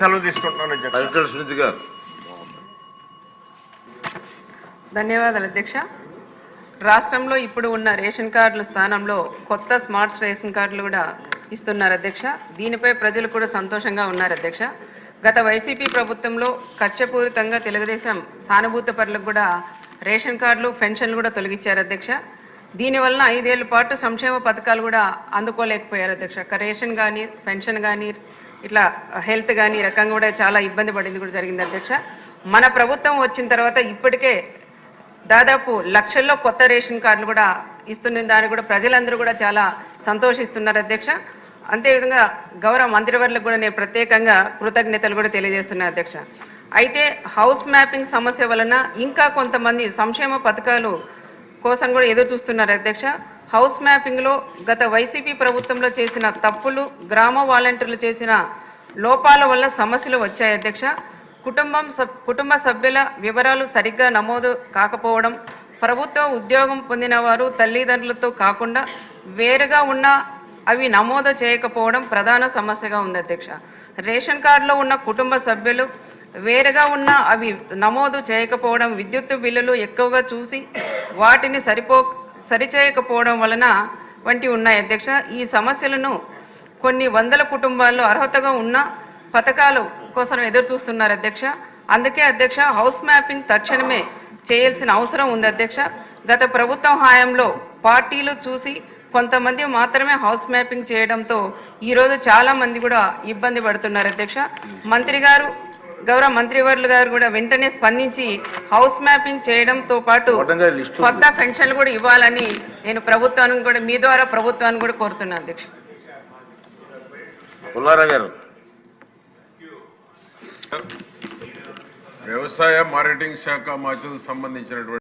సెలవు తీసుకుంటున్నాను అధ్యక్ష. కలెక్టర్ సునీతి గారు. ధన్యవాదాలు అధ్యక్ష. రాష్ట్రంలో ఇప్పుడు ఉన్న రేషన్ కార్డుల స్థానంలో కొత్త స్మార్ట్ రేషన్ కార్డులు కూడా ఇస్తున్నారు అధ్యక్ష. దీనిపై ప్రజలు కూడా సంతోషంగా ఉన్నారు అధ్యక్ష. గత వైసీపీ ప్రభుత్వంలో కక్షపూరితంగా తెలుగుదేశం సానుభూత పరులకు కూడా రేషన్ కార్డులు పెన్షన్లు కూడా తొలగించారు అధ్యక్ష. దీనివలన ఐదేళ్ళ పాటు సంక్షేమ పథకాలు కూడా అందుకోలేకపోయారు అధ్యక్ష. రేషన్ కానీ పెన్షన్ కానీ ఇట్లా హెల్త్ కానీ ఈ రకంగా కూడా చాలా ఇబ్బంది పడింది కూడా జరిగింది అధ్యక్ష. మన ప్రభుత్వం వచ్చిన తర్వాత ఇప్పటికే దాదాపు లక్షల్లో కొత్త రేషన్ కార్డులు కూడా ఇస్తున్న దాన్ని కూడా ప్రజలందరూ కూడా చాలా సంతోషిస్తున్నారు అధ్యక్ష. అంతేవిధంగా గౌరవ మంత్రివర్లకు కూడా నేను ప్రత్యేకంగా కృతజ్ఞతలు కూడా తెలియజేస్తున్నాను అధ్యక్ష. అయితే హౌస్ మ్యాపింగ్ సమస్య వలన ఇంకా కొంతమంది సంక్షేమ పథకాలు కోసం కూడా ఎదురు చూస్తున్నారు అధ్యక్ష. హౌస్ మ్యాపింగ్లో గత వైసీపీ ప్రభుత్వంలో చేసిన తప్పులు గ్రామ వాలంటీర్లు చేసిన లోపాల వల్ల సమస్యలు వచ్చాయి అధ్యక్ష. కుటుంబం సబ్ కుటుంబ సభ్యుల వివరాలు సరిగ్గా నమోదు కాకపోవడం ప్రభుత్వ ఉద్యోగం పొందిన వారు తల్లిదండ్రులతో కాకుండా వేరుగా ఉన్న అవి నమోదు చేయకపోవడం ప్రధాన సమస్యగా ఉంది అధ్యక్ష. రేషన్ కార్డులో ఉన్న కుటుంబ సభ్యులు వేరుగా ఉన్న అవి నమోదు చేయకపోవడం విద్యుత్ బిల్లులు ఎక్కువగా చూసి వాటిని సరిపో సరిచేయకపోవడం వలన వంటి ఉన్నాయి. అధ్యక్ష ఈ సమస్యలను కొన్ని వందల కుటుంబాల్లో అర్హతగా ఉన్న పథకాలు కోసం ఎదురు చూస్తున్నారు అధ్యక్ష. అందుకే అధ్యక్ష హౌస్ మ్యాపింగ్ తక్షణమే చేయాల్సిన అవసరం ఉంది అధ్యక్ష. గత ప్రభుత్వం హాయంలో పార్టీలు చూసి కొంతమంది మాత్రమే హౌస్ మ్యాపింగ్ చేయడంతో ఈరోజు చాలామంది కూడా ఇబ్బంది పడుతున్నారు అధ్యక్ష. మంత్రి గారు గౌరవ మంత్రివర్యులు గారు కూడా వెంటనే స్పందించి హౌస్ మ్యాపింగ్ చేయడంతో పాటు. కొత్త పెన్షన్లు కూడా ఇవ్వాలని నేను ప్రభుత్వానికి కూడా మీ ద్వారా ప్రభుత్వాన్ని కూడా కోరుతున్నాను అధ్యక్ష వ్యవసాయ మార్కెటింగ్ శాఖ మాత్రం సంబంధించినటువంటి